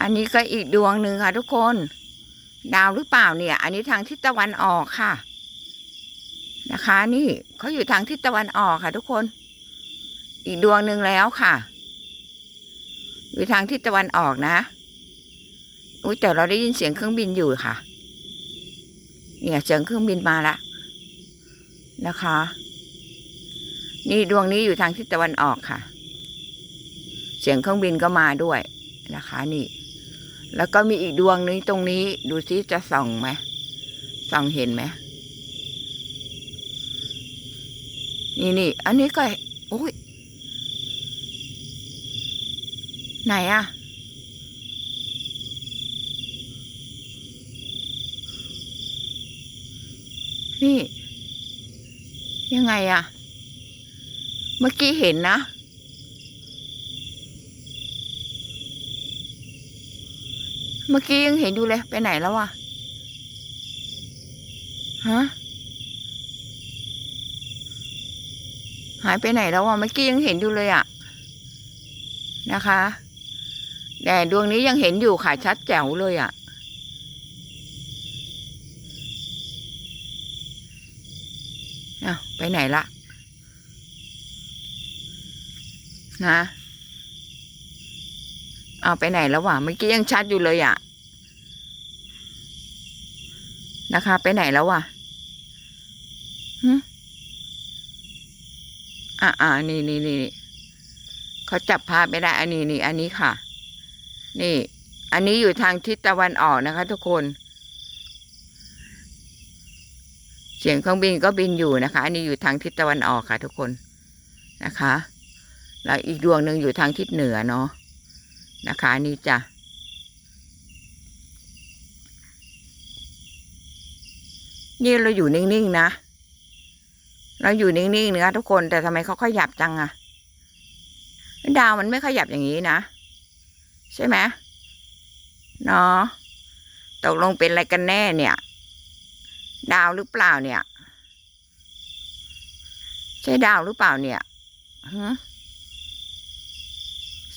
อันนี้ก็อีกดวงหนึ่งค่ะทุกคน ดาวหรือเปล่าเนี่ย อันนี้ทางทิศตะวันออกค่ะ นะคะ นี่เขาอยู่ทางทิศตะวันออกค่ะ ทุกคน อีกดวงหนึ่งแล้วค่ะอยู่ทางทิศตะวันออกนะอุ้ยแต่เราได้ยินเสียงเครื่องบินอยู่ค่ะ เนี่ยเสียงเครื่องบินมาละนะคะ นี่ดวงนี้อยู่ทางทิศตะวันออกค่ะ เสียงเครื่องบินก็มาด้วยนะคะนี่ แล้วก็มีอีกดวงนึงตรงนี้ ดูซิจะส่องไหมส่องเห็นไหมนี่นี่อันนี้ก็โอ้ยไหนอะนี่ ยังไงอะเมื่อกี้เห็นนะ เมื่อกี้ยังเห็นอยู่เลย ไปไหนแล้ววะฮะ หายไปไหนแล้ววะเมื่อกี้ยังเห็นอยู่เลยอะนะคะ แต่ดวงนี้ยังเห็นอยู่ค่ะชัดแจ๋วเลยอะอ้าไปไหนละนะ เอาไปไหนแล้ววะเมื่อกี้ยังชัดอยู่เลยอะนะคะ ไปไหนแล้ววะหึอ่าอ่านี่นี่นี่นี่เขาจับภาพไม่ได้ อันนี้นี่ อันนี้ค่ะ นี่ อันนี้อยู่ทางทิศตะวันออกนะคะ ทุกคน เสียงเครื่องบินก็บินอยู่นะคะ อันนี้อยู่ทางทิศตะวันออกค่ะ ทุกคนนะคะ แล้วอีกดวงหนึ่งอยู่ทางทิศเหนือเนาะ นะคะนี่จ้ะนี่เราอยู่นิ่งๆนะ เราอยู่นิ่งๆเนะคะทุกคนแต่ทำไมเขาขยับจังอะดาวมันไม่ขยับอย่างนี้นะ ใช่ไหมเนาะตกลงเป็นอะไรกันแน่เนี่ย ดาวหรือเปล่าเนี่ย ใช่ดาวหรือเปล่าเนี่ย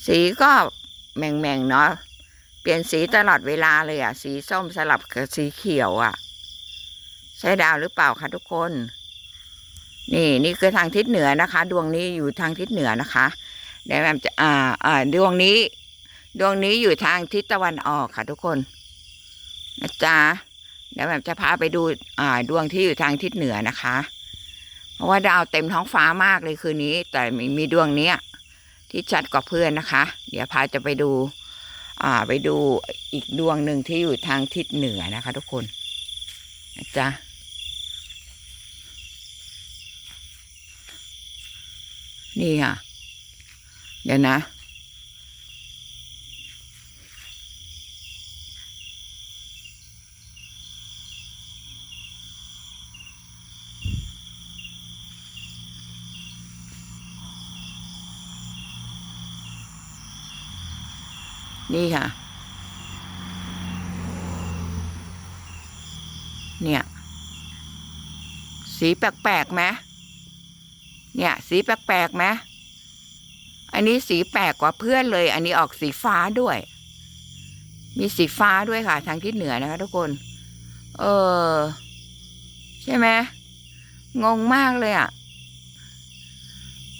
สีก็ แหม่งเนาะเปลี่ยนสีตลอดเวลาเลยอะสีส้มสลับกับสีเขียวอะใช่ดาวหรือเปล่าคะทุกคน นี่นี่คือทางทิศเหนือนะคะ ดวงนี้อยู่ทางทิศเหนือนะคะเดี๋ยวแอมจะอ่าอ่าดวงนี้ ดวงนี้อยู่ทางทิศตะวันออกค่ะ ทุกคนนะจ๊ะเดี๋ยวแอมจะพาไปดูอ่าดวงที่อยู่ทางทิศเหนือนะคะ เพราะว่าดาวเต็มท้องฟ้ามากเลยคืนนี้ แต่มีมีดวงเนี้ย ที่ชัดกว่าเพื่อนนะคะ เดี๋ยวพาจะไปดูอ่าไปดูอีกดวงหนึ่งที่อยู่ทางทิศเหนือนะคะ ทุกคนนะจ๊ะนี่ค่ะ เดี๋ยวนะ นี่ค่ะ เนี่ย สีแปลกๆไหมเนี่ย สีแปลกๆไหมอันนี้สีแปลกกว่าเพื่อนเลย อันนี้ออกสีฟ้าด้วย มีสีฟ้าด้วยค่ะ ทางทิศเหนือนะคะทุกคน เออ ใช่ไหมงงมากเลยอะ่ะ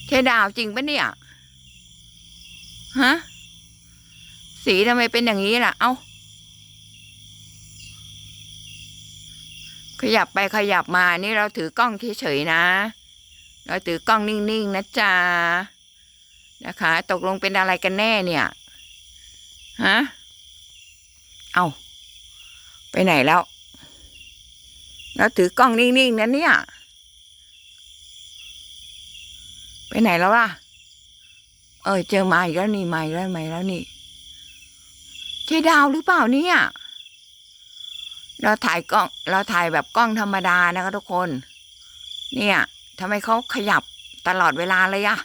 เทดาวจริงปะเนี่ย ฮะ สีทำไมเป็นอย่างนี้ล่ะ เอา้า ขยับไปขยับมา นี่เราถือกล้องเฉยๆนะ เราถือกล้องนิ่งๆนะจ๊ะ นะคะ ตกลงเป็นอะไรกันแน่เนี่ย ฮะ เอาไปไหนแล้ว เราถือกล้องนิ่งๆนะเนี่ย ไปไหนแล้วล่ะ เออเจอมาอีกแล้วนี่มาอีกแล้วมาอีกแล้วนี่ ใช่ดาวหรือเปล่าเนี่ย เราถ่ายกล้อง เราถ่ายแบบกล้องธรรมดานะคะทุกคน เนี่ยทำไมเขาขยับตลอดเวลาเลยอะ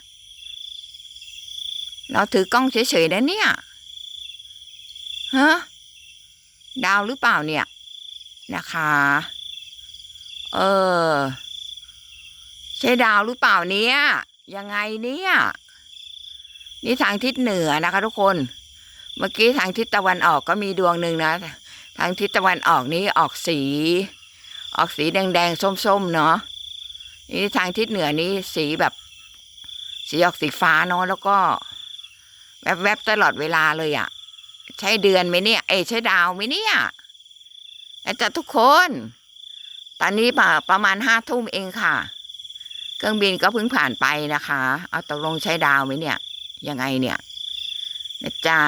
เราถือกล้องเฉยๆนะเนี่ยฮะดาวหรือเปล่าเนี่ย นะคะ เออ ใช่ดาวหรือเปล่าเนี่ย ยังไงเนี่ย นี่ทางทิศเหนือนะคะทุกคน เมื่อกี้ทางทิศตะวันออกก็มีดวงหนึ่งนะ ทางทิศตะวันออกนี้ออกสี ออกสีแดงๆส้มๆเนาะนี่ทางทิศเหนือนี้สีแบบ สีออกสีฟ้าเนาะแล้วก็ แวบๆตลอดเวลาเลยอะ่ะ ใช่เดือนไหมเนี่ย เอใช่ดาวไหมเนี่ยนะจ๊ะทุกคน ตอนนี้ประประมาณห้าทุ่มเองค่ะ เครื่องบินก็เพิ่งผ่านไปนะคะ เอาตกลงใช้ดาวไหมเนี่ย ยังไงเนี่ย นะจ๊ะ